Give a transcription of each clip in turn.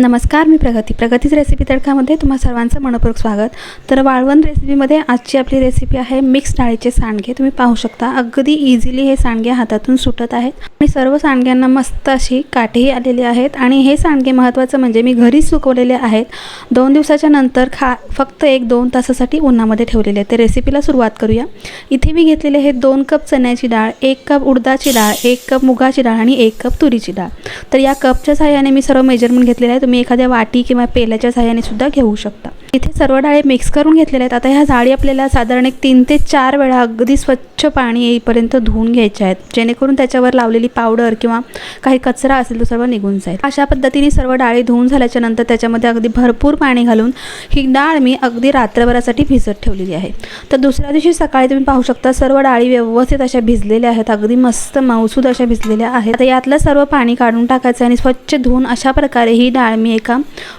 नमस्कार मी प्रगती. प्रगतीच रेसिपी तडकामध्ये तुम्हा सर्वांचं मनपूर्वक स्वागत. तर वाळवण रेसिपीमध्ये आजची आपली रेसिपी आहे मिक्स डाळीचे सांडगे. तुम्ही पाहू शकता अगदी इझिली हे सांडगे हातातून सुटत आहेत. आणि सर्व सांडग्यांना मस्त अशी काठीही आलेली आहेत. आणि हे सांडगे महत्त्वाचं म्हणजे मी घरीच सुकवलेले आहेत. दोन दिवसाच्या नंतर खा फक्त एक दोन तासासाठी उन्हामध्ये ठेवलेले आहेत. तर रेसिपीला सुरुवात करूया. इथे मी घेतलेले हे दोन कप चण्याची डाळ एक कप उडदाची डाळ एक कप मुगाची डाळ आणि एक कप तुरीची डाळ. तर या कपच्या सहाय्याने मी सर्व मेजरमेंट घेतलेले आहे. तुम्ही एखाद्या वाटी किंवा पेल्याच्या सहाय्याने सुद्धा घेऊ शकता. इथे सर्व डाळे मिक्स करून घेतलेल्या आहेत. आता ह्या जाळी आपल्याला साधारण एक तीन ते चार वेळा अगदी स्वच्छ पाणी येईपर्यंत धुवून घ्यायच्या आहेत. जेणेकरून त्याच्यावर लावलेली पावडर किंवा काही कचरा असेल तो सर्व निघून जाईल. अशा पद्धतीने सर्व डाळी धुवून झाल्याच्यानंतर त्याच्यामध्ये अगदी भरपूर पाणी घालून ही डाळ मी अगदी रात्रभरासाठी भिजत ठेवलेली आहे. तर दुसऱ्या दिवशी सकाळी तुम्ही पाहू शकता सर्व डाळी व्यवस्थित अशा भिजलेल्या आहेत. अगदी मस्त मऊसूद अशा भिजलेल्या आहेत. आता यातलं सर्व पाणी काढून टाकायचं आणि स्वच्छ धुवून अशा प्रकारे ही डाळ मी एका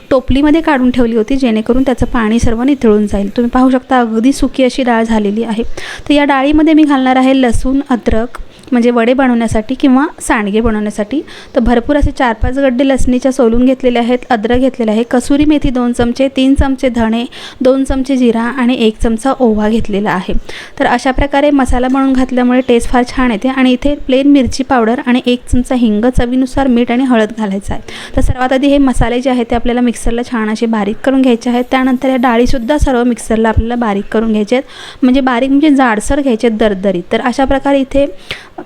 टोपलीमध्ये काढून ठेवली होती जेणेकरून त्याचं पाणी सर्व निथळून जाईल. तुम्ही पाहू शकता अगदी सुकी अशी डाळ झालेली आहे. तर या डाळीमध्ये मी घालणार आहे लसूण अद्रक म्हणजे वडे बनवण्यासाठी किंवा सांडगे बनवण्यासाठी. तर भरपूर असे चार पाच गड्डे लसणीच्या सोलून घेतलेले आहेत अद्रक घेतलेले आहे कसुरी मेथी दोन चमचे तीन चमचे धणे दोन चमचे जिरा आणि एक चमचा ओवा घेतलेला आहे. तर अशा प्रकारे मसाला बनवून घातल्यामुळे टेस्ट फार छान येते आणि इथे प्लेन मिरची पावडर आणि एक चमचा हिंग चवीनुसार मीठ आणि हळद घालायचं आहे. तर सर्वात आधी हे मसाले जे आहेत ते आपल्याला मिक्सरला छान असे बारीक करून घ्यायचे आहेत. त्यानंतर या डाळीसुद्धा सर्व मिक्सरला आपल्याला बारीक करून घ्यायचे आहेत. म्हणजे बारीक म्हणजे जाडसर घ्यायचे आहेत दरदरीत. तर अशा प्रकारे इथे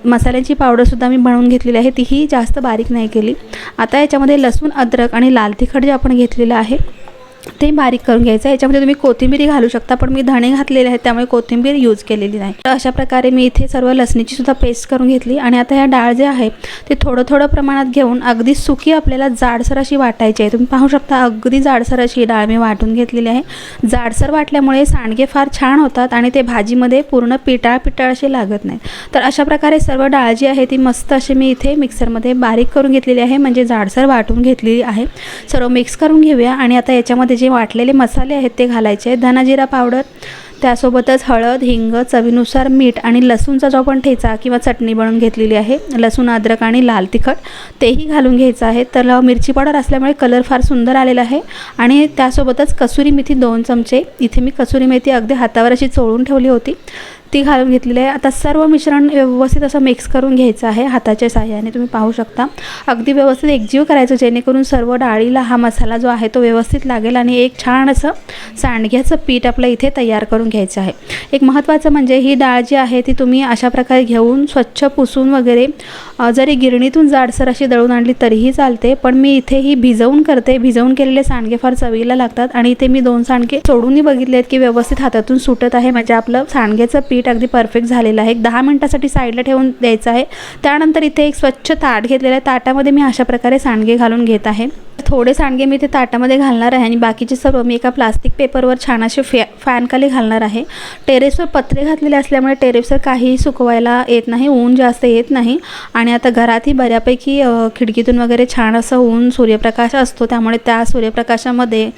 मसाल्याची पावडरसुद्धा मी बनवून घेतलेली आहे. तीही जास्त बारीक नाही केली. आता याच्यामध्ये लसूण अद्रक आणि लाल तिखट जे आपण घेतलेलं आहे ते बारीक करून घ्यायचं आहे. याच्यामध्ये तुम्ही कोथिंबीरही घालू शकता पण मी धणे घातलेले आहेत त्यामुळे कोथिंबीर यूज केलेली नाही. तर अशा प्रकारे मी इथे सर्व लसणीची सुद्धा पेस्ट करून घेतली आणि आता ह्या डाळ जे आहे ते थोडं थोडं प्रमाणात घेऊन अगदी सुकी आपल्याला जाडसर अशी वाटायची आहे. तुम्ही पाहू शकता अगदी जाडसर अशी डाळ मी वाटून घेतलेली आहे. जाडसर वाटल्यामुळे सांडगे फार छान होतात आणि ते भाजीमध्ये पूर्ण पिटाळ पिटाळ असे लागत नाही. तर अशा प्रकारे सर्व डाळ जी आहे ती मस्त अशी मी इथे मिक्सरमध्ये बारीक करून घेतलेली आहे म्हणजे जाडसर वाटून घेतलेली आहे. सर्व मिक्स करून घेऊया आणि आता याच्यामध्ये जे वाटलेले मसाले आहेत ते घालायचे आहेत. धनाजिरा पावडर त्यासोबतच हळद हिंग चवीनुसार मीठ आणि लसूणचा जो आपण ठेचा किंवा चटणी बनवून घेतलेली आहे लसूण अद्रक आणि लाल तिखट तेही घालून घ्यायचं आहे. तर मिरची पावडर असल्यामुळे कलर फार सुंदर आलेला आहे. आणि त्यासोबतच कसुरी मेथी दोन चमचे. इथे मी कसुरी मेथी अगदी हातावर अशी चोळून ठेवली होती. ती घालून घेतलेली आहे. आता सर्व मिश्रण व्यवस्थित असं मिक्स करून घ्यायचं आहे हाताच्या साह्याने. तुम्ही पाहू शकता. अगदी व्यवस्थित एकजीव करायचं जेणेकरून सर्व डाळीला हा मसाला जो आहे तो व्यवस्थित लागेल आणि एक छान असं सांडग्याचं पीठ आपलं इथे तयार करून घ्यायचं आहे. एक महत्त्वाचं म्हणजे ही डाळ जी आहे ती तुम्ही अशा प्रकारे घेऊन स्वच्छ पुसून वगैरे जरी गिरणीतून जाडसर अशी दळून आणली तरीही चालते पण मी इथे ही भिजवून करते. भिजवून केलेले सांडगे फार चवीला लागतात आणि इथे मी दोन सांडगे सोडूनही बघितले आहेत की व्यवस्थित हातातून सुटत आहे. म्हणजे आपलं सांडग्याचं पीठ अगदी परफेक्ट झालेलं आहे. एक दहा मिनटासाठी साईडला ठेवून द्यायचं आहे. त्यानंतर इथे एक स्वच्छ ताट घेतलेलं आहे. ताटामध्ये मी अशा प्रकारे सांडगे घालून घेत आहे. थोडे सांडगे मी ते ताटामध्ये घालणार आहे आणि बाकीचे सर्व मी एका प्लास्टिक पेपरवर छान असे फॅ फॅनखाली घालणार आहे. टेरेसवर पत्रे घातलेले असल्यामुळे टेरेसवर काहीही सुकवायला येत नाही. ऊन जास्त येत नाही. आणि आता घरातही बऱ्यापैकी खिडकीतून वगैरे छान असं ऊन सूर्यप्रकाश असतो. त्यामुळे त्या सूर्यप्रकाशामध्ये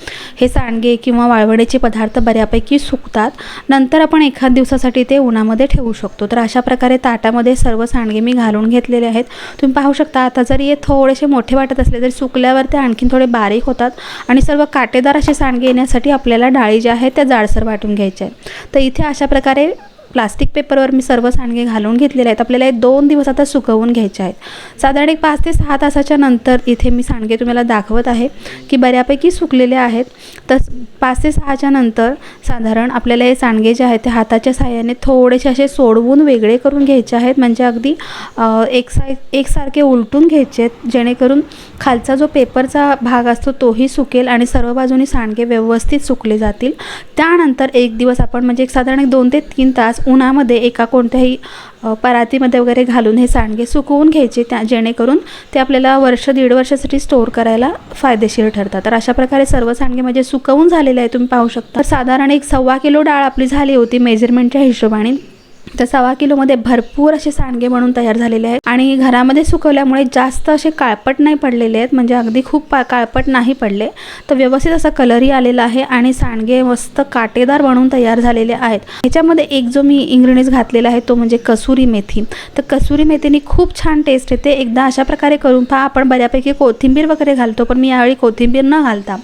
हे सांडगे किंवा वाळवण्याचे पदार्थ बऱ्यापैकी सुकतात. नंतर आपण एखाद दिवसासाठी ते उन्हामध्ये ठेवू शकतो. तर अशा प्रकारे ताटामध्ये सर्व सांडगे मी घालून घेतलेले आहेत. तुम्ही पाहू शकता आता जरी हे थोडेसे मोठे वाटत असले तरी सुकल्यावर ते आणखीन थोडे बारीक होतात आणि सर्व काटेदार असे सांडगे येण्यासाठी आपल्याला डाळी ज्या आहेत त्या जाडसर वाटून घ्यायच्या आहेत. तर इथे अशा प्रकारे प्लास्टिक पेपरवर मी सर्व सांडगे घालून घेतलेले आहेत. आपल्याला हे दोन दिवस आता सुकवून घ्यायचे आहेत. साधारण एक पाच ते सहा तासाच्या नंतर इथे मी सांडगे तुम्हाला दाखवत आहे की बऱ्यापैकी सुकलेले आहेत. तर पाच ते सहाच्या नंतर साधारण आपल्याला हे सांडगे जे आहेत ते हाताच्या साह्याने थोडेसे असे सोडवून वेगळे करून घ्यायचे आहेत. म्हणजे अगदी एक साय एकसारखे उलटून घ्यायचे आहेत. जेणेकरून खालचा जो पेपरचा भाग असतो तोही सुकेल आणि सर्व बाजूनी सांडगे व्यवस्थित सुकले जातील. त्यानंतर एक दिवस आपण म्हणजे एक साधारण एक दोन ते तीन तास उन्हामध्ये एका कोणत्याही परातीमध्ये वगैरे घालून हे सांडगे सुकवून घ्यायचे त्या जेणेकरून ते आपल्याला वर्ष दीड वर्षासाठी स्टोअर करायला फायदेशीर ठरतात. तर अशा प्रकारे सर्व सांडगे म्हणजे सुकवून झालेले आहे तुम्ही पाहू शकता. तर साधारण एक सव्वा किलो डाळ आपली झाली होती मेजरमेंटच्या हिशोबाने. तर सव्वा किलोमध्ये भरपूर असे सांडगे म्हणून तयार झालेले आहेत. आणि घरामध्ये सुकवल्यामुळे जास्त असे काळपट नाही पडलेले आहेत. म्हणजे अगदी खूप काळपट नाही पडले. तर व्यवस्थित असा कलरही आलेला आहे आणि सांडगे मस्त काटेदार बनवून तयार झालेले आहेत. ह्याच्यामध्ये एक जो मी इंग्रेडियंट्स घातलेला आहे तो म्हणजे कसुरी मेथी. तर कसुरी मेथीने खूप छान टेस्ट येते. एकदा अशा प्रकारे करून पहा. आपण बऱ्यापैकी कोथिंबीर वगैरे घालतो पण मी यावेळी कोथिंबीर न घालता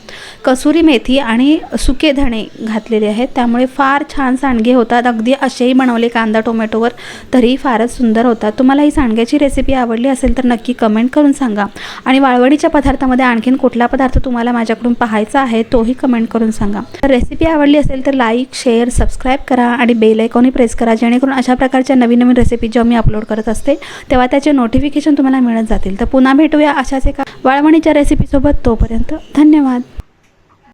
कसुरी मेथी आणि सुके धणे घातलेले आहेत. त्यामुळे फार छान सांडगे होतात. अगदी असेही बनवले कांदा टोमॅटोवर तरीही फारच सुंदर होतात तुम्हाला ही सांडग्याची रेसिपी आवडली असेल तर नक्की कमेंट करून सांगा. आणि वाळवणीच्या पदार्थामध्ये आणखीन कुठला पदार्थ तुम्हाला माझ्याकडून पाहायचा आहे तोही कमेंट करून सांगा. तर रेसिपी आवडली असेल तर लाईक शेअर सबस्क्राईब करा आणि बेल आयकॉनही प्रेस करा जेणेकरून अशा प्रकारच्या नवीन नवीन रेसिपी जेव्हा मी अपलोड करत असते तेव्हा त्याचे नोटिफिकेशन तुम्हाला मिळत जातील. तर पुन्हा भेटूया अशाच एका वाळवणीच्या रेसिपीसोबत तोपर्यंत धन्यवाद.